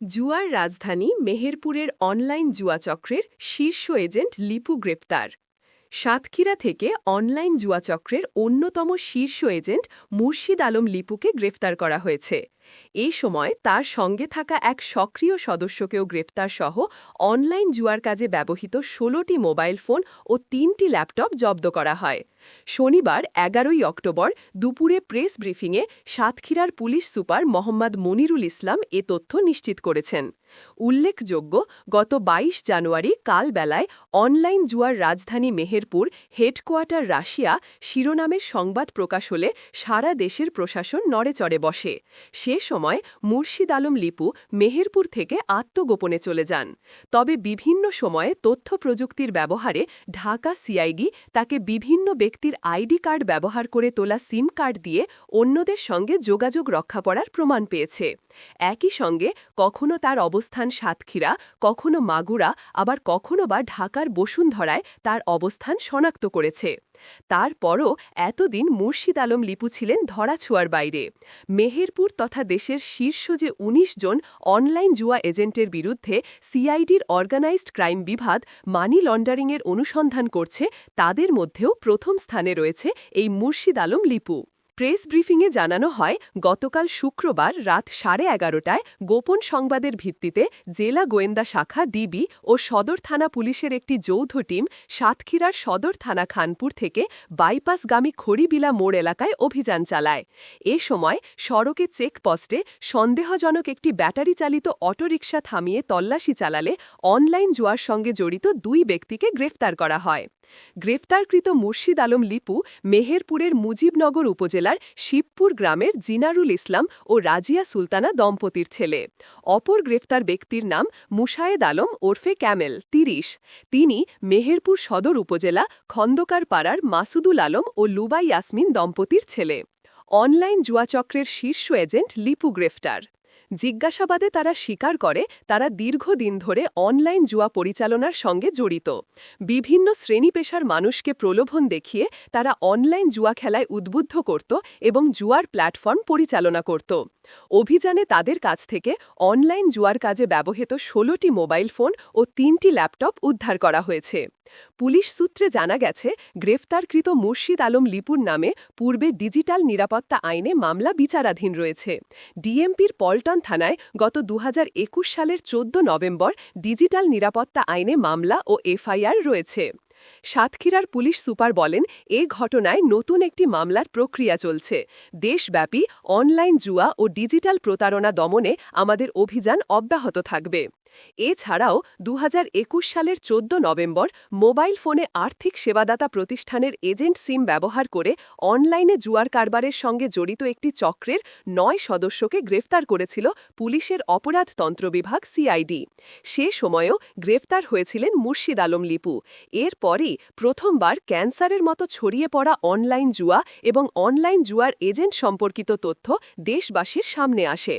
জুয়ার রাজধানী মেহেরপুরের অনলাইন জুয়াচক্রের শীর্ষ এজেন্ট লিপু গ্রেপ্তার। সাতক্ষীরা থেকে অনলাইন জুয়াচক্রের অন্যতম শীর্ষ এজেন্ট মুর্শিদ আলম লিপুকে গ্রেফতার করা হয়েছে। এই সময় তার সঙ্গে থাকা এক সক্রিয় সদস্যকেও গ্রেপ্তার সহ অনলাইন জুয়ার কাজে ব্যবহৃত ষোলোটি মোবাইল ফোন ও তিনটি ল্যাপটপ জব্দ করা হয়। শনিবার এগারোই অক্টোবর দুপুরে প্রেস ব্রিফিংয়ে সাতক্ষীরার পুলিশ সুপার মোহাম্মদ মনিরুল ইসলাম এ তথ্য নিশ্চিত করেছেন। উল্লেখযোগ্য, গত ২২ জানুয়ারি কালবেলায় অনলাইন জুয়ার রাজধানী মেহেরপুর, হেডকোয়ার্টার রাশিয়া শিরোনামের সংবাদ প্রকাশ হলে সারা দেশের প্রশাসন নড়েচড়ে বসে। সে সময় মুর্শিদ আলম লিপু মেহেরপুর থেকে আত্মগোপনে চলে যান। তবে বিভিন্ন সময়ে তথ্য প্রযুক্তির ব্যবহারে ঢাকা সিআইডি তাকে বিভিন্ন ব্যক্তির আইডি কার্ড ব্যবহার করে তোলা সিম কার্ড দিয়ে অন্যদের সঙ্গে যোগাযোগ রক্ষা করার প্রমাণ পেয়েছে। একই সঙ্গে কখনো তার অবস্থান সাতক্ষীরা, কখনো মাগুরা, আবার কখনো বা ঢাকার বসুন্ধরায় তার অবস্থান শনাক্ত করেছে। তারপরও এতদিন মুর্শিদ আলম লিপু ছিলেন ধরাছোঁয়ার বাইরে। মেহেরপুর তথা দেশের শীর্ষ যে ১৯ জন অনলাইন জুয়া এজেন্টের বিরুদ্ধে সিআইডির অর্গানাইজড ক্রাইম বিভাগ মানি লন্ডারিংয়ের অনুসন্ধান করছে, তাদের মধ্যেও প্রথম স্থানে রয়েছে এই মুর্শিদ আলম লিপু। প্রেস ব্রিফিংয়ে জানানো হয়, গতকাল শুক্রবার রাত সাড়ে এগারোটায় গোপন সংবাদের ভিত্তিতে জেলা গোয়েন্দা শাখা ডিবি ও সদর থানা পুলিশের একটি যৌথ টিম সাতক্ষীরার সদর থানা খানপুর থেকে বাইপাসগামী খড়িবিলা মোড় এলাকায় অভিযান চালায়। এ সময় সড়কে চেকপোস্টে সন্দেহজনক একটি ব্যাটারি চালিত অটোরিকশা থামিয়ে তল্লাশি চালালে অনলাইন জুয়ার সঙ্গে জড়িত দুই ব্যক্তিকে গ্রেফতার করা হয়। গ্রেফতারকৃত মুর্শিদ আলম লিপু মেহেরপুরের মুজিবনগর উপজেলার শিবপুর গ্রামের জিনারুল ইসলাম ও রাজিয়া সুলতানা দম্পতির ছেলে। অপর গ্রেফতার ব্যক্তির নাম মুশায়েদ আলম ওরফে ক্যামেল, তিরিশ। তিনি মেহেরপুর সদর উপজেলা খন্দকার পাড়ার মাসুদুল আলম ও লুবাই ইয়াসমিন দম্পতির ছেলে। অনলাইন জুয়াচক্রের শীর্ষ এজেন্ট লিপু গ্রেফতার। জিজ্ঞাসাবাদে তারা স্বীকার করে তারা দীর্ঘদিন ধরে অনলাইন জুয়া পরিচালনার সঙ্গে জড়িত। বিভিন্ন শ্রেণি পেশার মানুষকে প্রলোভন দেখিয়ে তারা অনলাইন জুয়া খেলায় উদ্বুদ্ধ করত এবং জুয়ার প্ল্যাটফর্ম পরিচালনা করত। অভিযানে তাদের কাছ থেকে অনলাইন জুয়ার কাজে ব্যবহৃত ষোলোটি মোবাইল ফোন ও তিনটি ল্যাপটপ উদ্ধার করা হয়েছে। পুলিশ সূত্রে জানা গেছে, গ্রেফতারকৃত মুর্শিদ আলম লিপুর নামে পূর্বে ডিজিটাল নিরাপত্তা আইনে মামলা বিচারাধীন রয়েছে। ডিএমপির পল্টন থানায় গত দুহাজার একুশ সালের চোদ্দ নভেম্বর ডিজিটাল নিরাপত্তা আইনে মামলা ও এফআইআর রয়েছে। সাতক্ষীরার পুলিশ সুপার বলেন, এ ঘটনায় নতুন একটি মামলার প্রক্রিয়া চলছে। দেশব্যাপী অনলাইন জুয়া ও ডিজিটাল প্রতারণা দমনে আমাদের অভিযান অব্যাহত থাকবে। এছাড়াও দু হাজার একুশ সালের ১৪ নভেম্বর মোবাইল ফোনে আর্থিক সেবাদাতা প্রতিষ্ঠানের এজেন্ট সিম ব্যবহার করে অনলাইনে জুয়ার কারবারের সঙ্গে জড়িত একটি চক্রের নয় সদস্যকে গ্রেফতার করেছিল পুলিশের অপরাধ তন্ত্র বিভাগ সিআইডি। সে সময়েও গ্রেফতার হয়েছিলেন মুর্শিদ আলম লিপু। এরপরই প্রথমবার ক্যান্সারের মতো ছড়িয়ে পড়া অনলাইন জুয়া এবং অনলাইন জুয়ার এজেন্ট সম্পর্কিত তথ্য দেশবাসীর সামনে আসে।